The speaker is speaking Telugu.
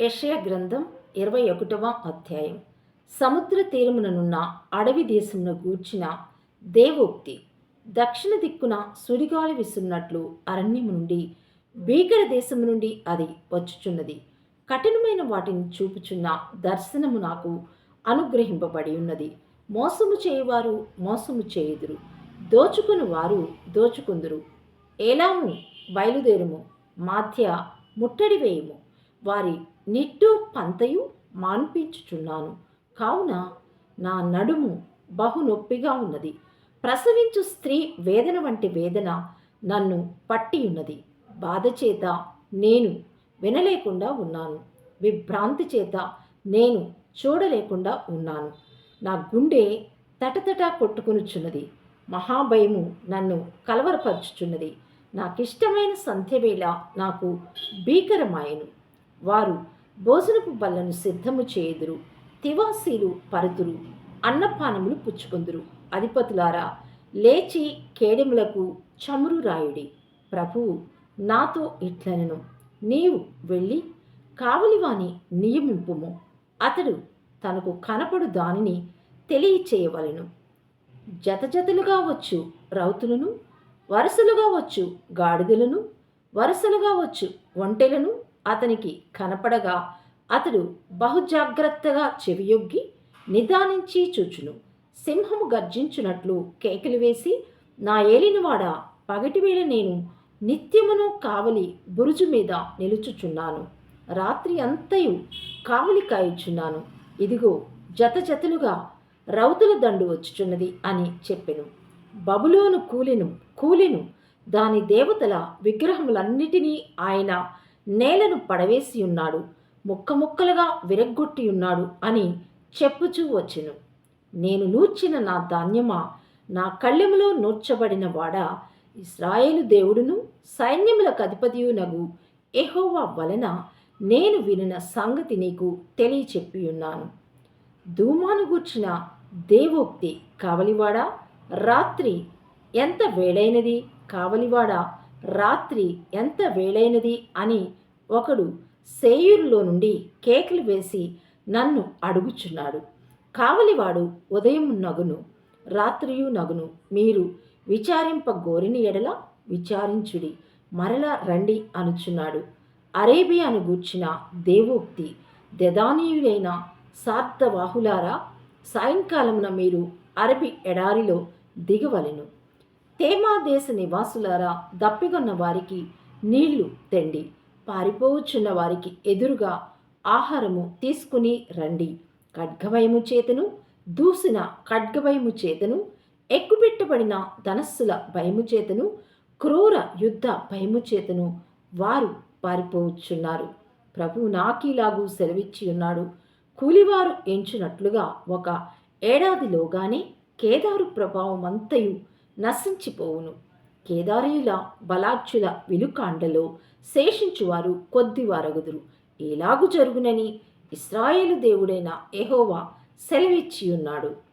యషయ గ్రంథం ఇరవై ఒకటవ అధ్యాయం. సముద్ర తీరముననున్న అడవి దేశమును గూర్చిన దేవోక్తి దక్షిణ దిక్కున సుడిగాలి విసున్నట్లు అరణ్యము నుండి భీకర దేశము నుండి అది వచ్చుచున్నది. కఠినమైన వాటిని చూపుచున్న దర్శనము నాకు అనుగ్రహింపబడి ఉన్నది. మోసము చేయువారు మోసము చేయుదురు. దోచుకుని వారు దోచుకుందురు. ఏలాము బయలుదేరుము. మాధ్య ముట్టడి వేయము. వారి నిట్టూర్ పంతయు మాన్పించుచున్నాను. కావున నా నడుము బహు నొప్పిగా ఉన్నది. ప్రసవించు స్త్రీ వేదన వంటి వేదన నన్ను పట్టి ఉన్నది బాధ చేత నేను వినలేకుండా ఉన్నాను. విభ్రాంతి చేత నేను చూడలేకుండా ఉన్నాను. నా గుండె తటతట కొట్టుకునుచున్నది. మహాభయము నన్ను కలవరపరుచుచున్నది. నాకిష్టమైన సంధ్యవేళ నాకు భీకరమాయను. వారు భోజనపు బల్లను సిద్ధము చేయుదురు. తివాసీలు పరుతురు అన్నపానములు పుచ్చుకొందురు. అధిపతులారా లేచి కేడెములకు చమురు రాయుడి. ప్రభువు నాతో ఇట్లనెను. నీవు వెళ్ళి కావలివాని నియమింపుము. అతడు తనకు కనపడు దానిని తెలియచేయవలెను. జతజతలుగా వచ్చు రౌతులను వరుసలుగా వచ్చు గాడిదలను వరుసలుగా వచ్చు ఒంటెలను అతనికి కనపడగా అతడు బహుజాగ్రత్తగా చెవియొగ్గి నిదానించి చూచును. సింహము గర్జించునట్లు కేకలు వేసి నా ఏలినవాడ పగటివేళ నేను నిత్యమును కావలి బురుజు మీద నిలుచుచున్నాను. రాత్రి అంతయు కావలి కాయుచున్నాను. ఇదిగో జత జతలుగా రౌతుల దండు వచ్చుచున్నది అని చెప్పెను. బబులోను కూలెను కూలెను. దాని దేవతల విగ్రహములన్నిటినీ ఆయన నేలను పడవేసి ఉన్నాడు. ముక్క ముక్కలుగా విరగ్గొట్టి ఉన్నాడు అని చెప్పుచూ వచ్చును. నేను నూర్చిన నా ధాన్యమా? నా కళ్ళెములో నూర్చబడిన వాడా ఇస్రాయేలు దేవుడును సైన్యములకు అధిపతియునగు ఎహోవా వలన నేను వినిన సంగతి నీకు తెలియచెప్పి ఉన్నాను ధూమాను గూర్చిన దేవోక్తి కావలివాడా? రాత్రి ఎంత వేళైనది? కావలివాడా రాత్రి ఎంత వేళైనది? అని ఒకడు సేయూరులో నుండి కేకులు వేసి నన్ను అడుగుచున్నాడు. కావలివాడు ఉదయం నగును రాత్రియు నగును. మీరు విచారింప గోరిని ఎడల విచారించుడి మరల రండి అనుచున్నాడు. అరేబియాను గూర్చిన దేవోక్తి దెదానీయులైన సార్థవాహులారా సాయంకాలమున మీరు అరబి ఎడారిలో దిగవలెను. తేమా దేశ నివాసులారా దప్పిగొన్న వారికి నీళ్ళు తెండి. పారిపోవచ్చున్న వారికి ఎదురుగా ఆహారము తీసుకుని రండి. ఖడ్గభయము చేతను దూసిన ఖడ్గభయము చేతను ఎక్కుపెట్టబడిన ధనస్సుల భయము చేతను క్రూర యుద్ధ భయము చేతను వారు పారిపోవచ్చున్నారు. ప్రభు నాకీలాగూ సెలవిచ్చి ఉన్నాడు. కూలివారు ఎంచునట్లుగా ఒక ఏడాదిలోగానే కేదారు ప్రభావం అంతయు నశించిపోవును. కేదారీల బలాక్షుల విలుకాండలో శేషించువారు కొద్దివారగుదురు. ఎలాగు జరుగునని ఇస్రాయేలు దేవుడైన ఎహోవా సెలవిచ్చి ఉన్నాడు